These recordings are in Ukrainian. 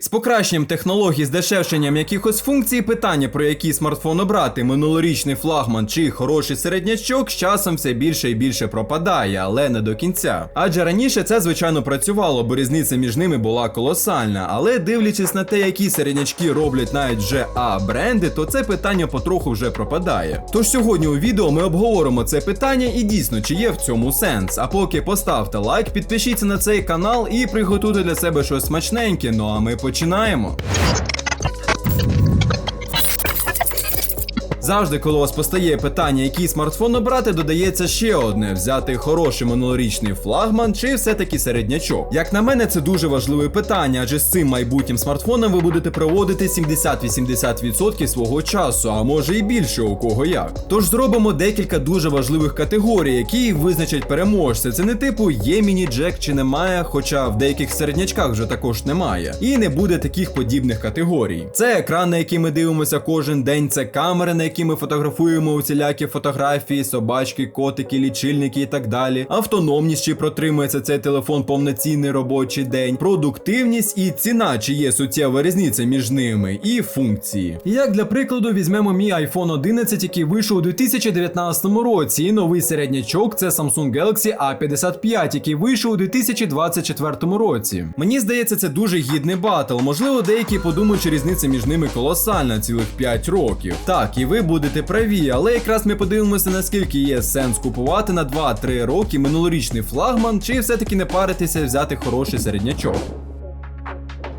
З покращенням технологій, з дешевшенням якихось функцій, питання про який смартфон обрати, минулорічний флагман чи хороший середнячок, з часом все більше і більше пропадає, але не до кінця. Адже раніше це звичайно працювало, бо різниця між ними була колосальна. Але дивлячись на те, які середнячки роблять навіть вже А бренди, то це питання потроху вже пропадає. Тож сьогодні у відео ми обговоримо це питання і дійсно чи є в цьому сенс. А поки поставте лайк, підпишіться на цей канал і приготуйте для себе щось смачненьке. Ну а ми починаємо. Завжди, коли у вас постає питання, який смартфон обрати, додається ще одне: взяти хороший минулорічний флагман чи все-таки середнячок. Як на мене, це дуже важливе питання, адже з цим майбутнім смартфоном ви будете проводити 70-80% свого часу, а може і більше у кого як. Тож зробимо декілька дуже важливих категорій, які визначать переможця. Це не типу є міні-джек чи немає, хоча в деяких середнячках вже також немає. І не буде таких подібних категорій. Це екран, на який ми дивимося кожен день, це камери, на які ми фотографуємо усілякі фотографії, собачки, котики, лічильники і так далі. Автономність, чи протримується цей телефон повноцінний робочий день, продуктивність і ціна, чи є суттєва різниця між ними, і функції. Як для прикладу, візьмемо мій iPhone 11, який вийшов у 2019 році, і новий середнячок це Samsung Galaxy A55, який вийшов у 2024 році. Мені здається, це дуже гідний батл. Можливо, деякі подумають, що різниця між ними колосальна, цілих 5 років. Так, і ви будете праві, але якраз ми подивимося, наскільки є сенс купувати на 2-3 роки минулорічний флагман, чи все-таки не паритися взяти хороший середнячок.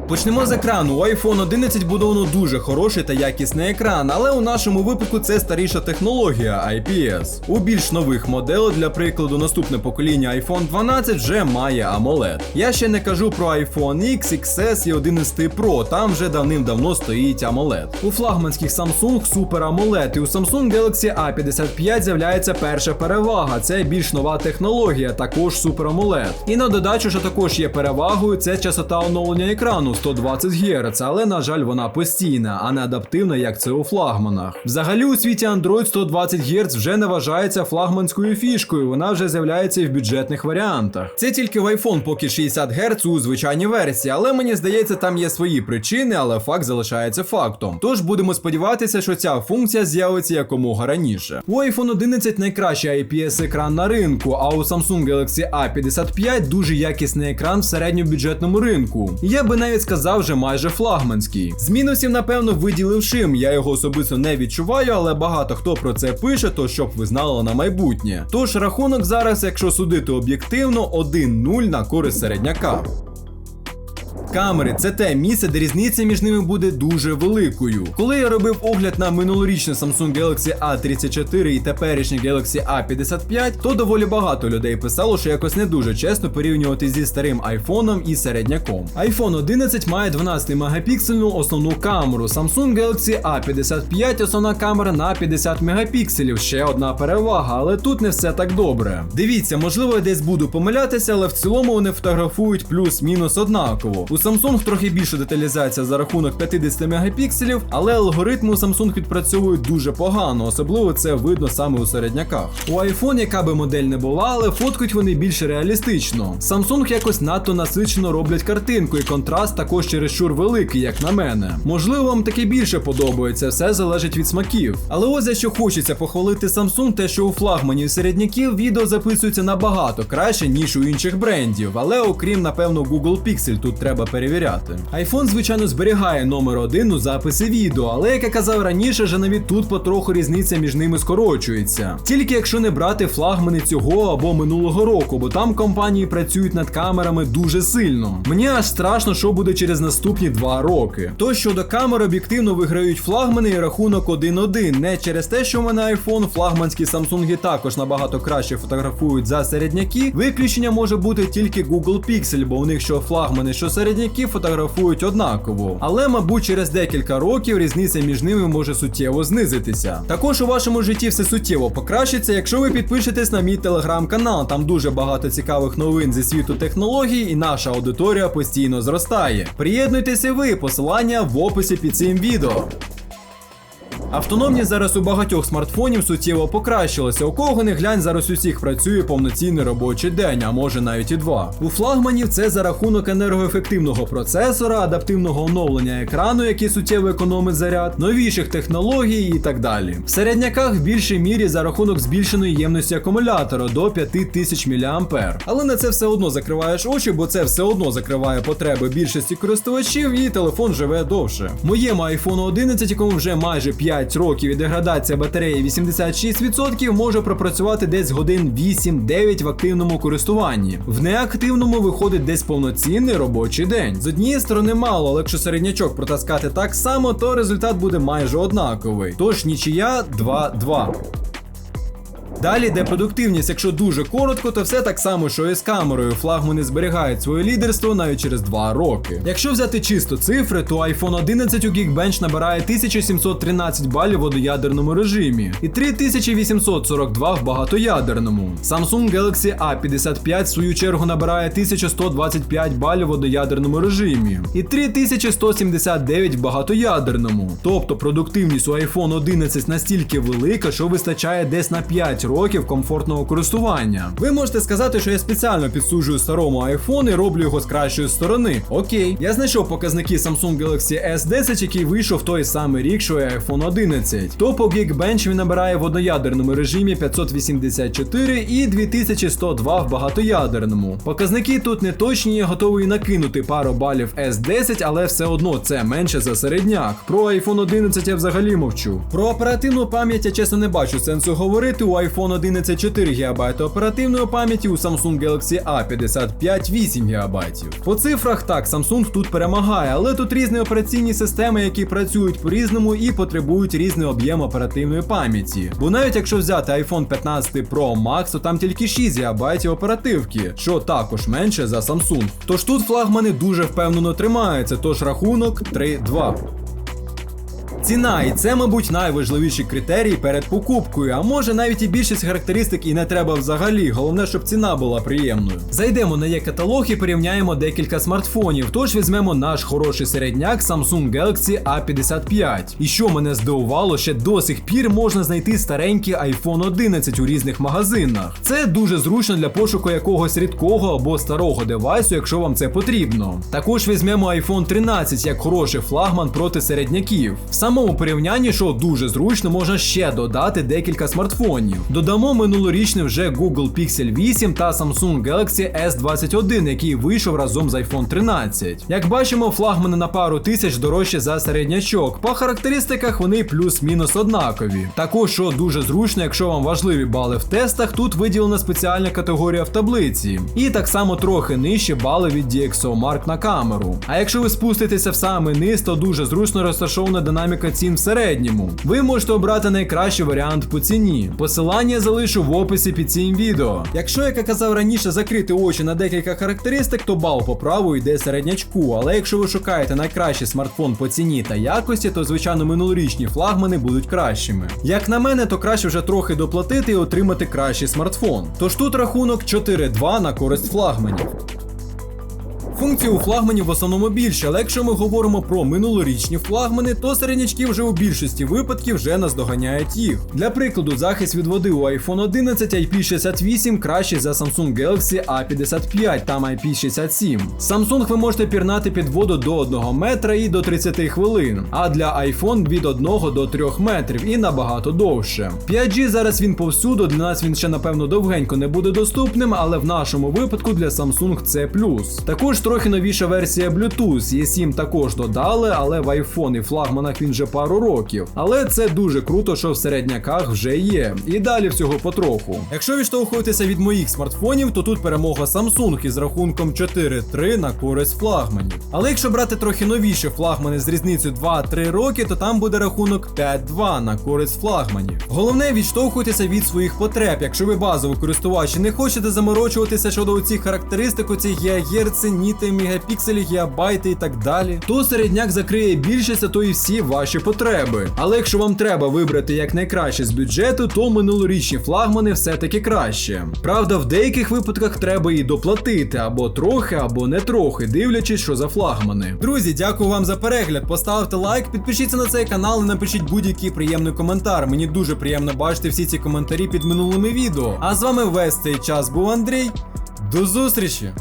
Почнемо з екрану. У iPhone 11 будовано дуже хороший та якісний екран, але у нашому випадку це старіша технологія IPS. У більш нових моделей, для прикладу, наступне покоління iPhone 12 вже має AMOLED. Я ще не кажу про iPhone X, XS і 11 Pro, там вже давним-давно стоїть AMOLED. У флагманських Samsung Super AMOLED і у Samsung Galaxy A55 з'являється перша перевага. Це більш нова технологія, також Super AMOLED. І на додачу, що також є перевагою, це частота оновлення екрану 120 Гц, але на жаль, вона постійна, а не адаптивна, як це у флагманах. Взагалі у світі Android 120 Гц вже не вважається флагманською фішкою, вона вже з'являється і в бюджетних варіантах. Це тільки в iPhone поки 60 Гц у звичайній версії, але мені здається, там є свої причини, але факт залишається фактом. Тож будемо сподіватися, що ця функція з'явиться якомога раніше. У iPhone 11 найкращий IPS екран на ринку, а у Samsung Galaxy A55 дуже якісний екран в середньобюджетному ринку. Я би навіть сказав, вже майже флагманський. З мінусів, напевно, виділив шим. Я його особисто не відчуваю, але багато хто про це пише, то щоб ви знали на майбутнє. Тож рахунок зараз, якщо судити об'єктивно, 1-0 на користь середняка. Камери це те місце, де різниця між ними буде дуже великою. Коли я робив огляд на минулорічний Samsung Galaxy A34 і теперішній Galaxy A55, то доволі багато людей писало, що якось не дуже чесно порівнювати зі старим айфоном і середняком. iPhone 11 має 12 мегапіксельну основну камеру. Samsung Galaxy A55 основна камера на 50 мегапікселів. Ще одна перевага, але тут не все так добре. Дивіться, можливо, я десь буду помилятися, але в цілому вони фотографують плюс-мінус однаково. У Samsung трохи більше деталізація за рахунок 50 мегапікселів, але алгоритми у Samsung відпрацьовують дуже погано, особливо це видно саме у середняках. У iPhone, яка би модель не була, але фоткають вони більш реалістично. Samsung якось надто насичено роблять картинку, і контраст також чересчур великий, як на мене. Можливо, вам таке більше подобається, все залежить від смаків. Але ось за що хочеться похвалити Samsung, те, що у флагманів середняків відео записується набагато краще, ніж у інших брендів. Але окрім, напевно, Google Pixel тут треба перевіряти. iPhone, звичайно, зберігає номер один у записі відео, але як я казав раніше, вже навіть тут потроху різниця між ними скорочується. Тільки якщо не брати флагмани цього або минулого року, бо там компанії працюють над камерами дуже сильно. Мені аж страшно, що буде через наступні два роки. То щодо камер об'єктивно виграють флагмани і рахунок 1-1. Не через те, що в мене iPhone, флагманські Samsung також набагато краще фотографують за середняки. Виключення може бути тільки Google Pixel, бо у них що флагмани, що середняки фотографують однаково. Але, мабуть, через декілька років різниця між ними може суттєво знизитися. Також у вашому житті все суттєво покращиться, якщо ви підпишетесь на мій телеграм-канал. Там дуже багато цікавих новин зі світу технологій, і наша аудиторія постійно зростає. Приєднуйтеся ви, посилання в описі під цим відео. Автономність зараз у багатьох смартфонів суттєво покращилася. У кого не глянь, зараз усіх працює повноцінний робочий день, а може навіть і два. У флагманів це за рахунок енергоефективного процесора, адаптивного оновлення екрану, який суттєво економить заряд, новіших технологій і так далі. В середняках в більшій мірі за рахунок збільшеної ємності акумулятора до 5000 мА. Але на це все одно закриваєш очі, бо це все одно закриває потреби більшості користувачів, і телефон живе довше. Моєму iPhone 11, якому вже майже 5 років і деградація батареї 86%, може пропрацювати десь годин 8-9 в активному користуванні. В неактивному виходить десь повноцінний робочий день. З однієї сторони мало, але якщо середнячок протаскати так само, то результат буде майже однаковий. Тож нічия 2-2. Далі, де продуктивність, якщо дуже коротко, то все так само, що і з камерою. Флагмани зберігають своє лідерство навіть через 2 роки. Якщо взяти чисто цифри, то iPhone 11 у Geekbench набирає 1713 балів в водоядерному режимі і 3842 в багатоядерному. Samsung Galaxy A55 в свою чергу набирає 1125 балів в водоядерному режимі і 3179 в багатоядерному. Тобто продуктивність у iPhone 11 настільки велика, що вистачає десь на 5 років комфортного користування. Ви можете сказати, що я спеціально підсуджую старому iPhone і роблю його з кращої сторони. Окей, я знайшов показники Samsung Galaxy S10, який вийшов той самий рік, що і iPhone 11. То по Geekbench він набирає в одноядерному режимі 584 і 2102 в багатоядерному. Показники тут не точні, я готовий накинути пару балів S10, але все одно це менше за середняк. Про iPhone 11 я взагалі мовчу. Про оперативну пам'ять я чесно не бачу сенсу говорити. У iPhone 11 4 ГБ оперативної пам'яті, у Samsung Galaxy A55 8 ГБ. По цифрах так, Samsung тут перемагає, але тут різні операційні системи, які працюють по-різному і потребують різний об'єм оперативної пам'яті. Бо навіть якщо взяти iPhone 15 Pro Max, то там тільки 6 ГБ оперативки, що також менше за Samsung. Тож тут флагмани дуже впевнено тримаються, тож рахунок 3-2. Ціна, і це, мабуть, найважливіші критерії перед покупкою, а може навіть і більшість характеристик і не треба взагалі. Головне, щоб ціна була приємною. Зайдемо на є-каталог і порівняємо декілька смартфонів. Тож візьмемо наш хороший середняк Samsung Galaxy A55. І що мене здивувало, ще до сих пір можна знайти старенький iPhone 11 у різних магазинах. Це дуже зручно для пошуку якогось рідкого або старого девайсу, якщо вам це потрібно. Також візьмемо iPhone 13 як хороший флагман проти середняків. В самому порівнянні, що дуже зручно, можна ще додати декілька смартфонів. Додамо минулорічний вже Google Pixel 8 та Samsung Galaxy S21, який вийшов разом з iPhone 13. Як бачимо, флагмани на пару тисяч дорожче за середнячок. По характеристиках вони плюс-мінус однакові. Також, що дуже зручно, якщо вам важливі бали в тестах, тут виділена спеціальна категорія в таблиці. І так само трохи нижче бали від DxOMark на камеру. А якщо ви спуститеся в самий низ, то дуже зручно розташована динаміка цін в середньому. Ви можете обрати найкращий варіант по ціні. Посилання залишу в описі під цим відео. Якщо, як я казав раніше, закрити очі на декілька характеристик, то бал по праву йде середнячку. Але якщо ви шукаєте найкращий смартфон по ціні та якості, то звичайно минулорічні флагмани будуть кращими. Як на мене, то краще вже трохи доплатити і отримати кращий смартфон. Тож тут рахунок 4-2 на користь флагманів. Функцій у флагманів в основному більше, але якщо ми говоримо про минулорічні флагмани, то середнячки вже у більшості випадків вже наздоганяють їх. Для прикладу, захист від води у iPhone 11 IP68 кращий за Samsung Galaxy A55, там IP67. Samsung ви можете пірнати під воду до 1 метра і до 30 хвилин, а для iPhone від 1 до 3 метрів і набагато довше. 5G зараз він повсюду, для нас він ще напевно довгенько не буде доступним, але в нашому випадку для Samsung це плюс. Також трохи новіша версія Bluetooth. E7 також додали, але в iPhone і флагманах він вже пару років. Але це дуже круто, що в середняках вже є. І далі всього потроху. Якщо відштовхуватися від моїх смартфонів, то тут перемога Samsung із рахунком 4-3 на користь флагманів. Але якщо брати трохи новіші флагмани з різницею 2-3 роки, то там буде рахунок 5-2 на користь флагманів. Головне відштовхуйтеся від своїх потреб. Якщо ви базовий користувач і не хочете заморочуватися щодо цих характеристик, оцих гігагерців, ні байти, мегапікселі, гігабайти і так далі, то середняк закриє більшість, а то і всі ваші потреби. Але якщо вам треба вибрати якнайкраще з бюджету, то минулорічні флагмани все-таки краще. Правда, в деяких випадках треба і доплатити або трохи, або не трохи, дивлячись, що за флагмани. Друзі, дякую вам за перегляд. Поставте лайк, підпишіться на цей канал і напишіть будь-який приємний коментар. Мені дуже приємно бачити всі ці коментарі під минулими відео. А з вами весь цей час був Андрій. До зустрічі!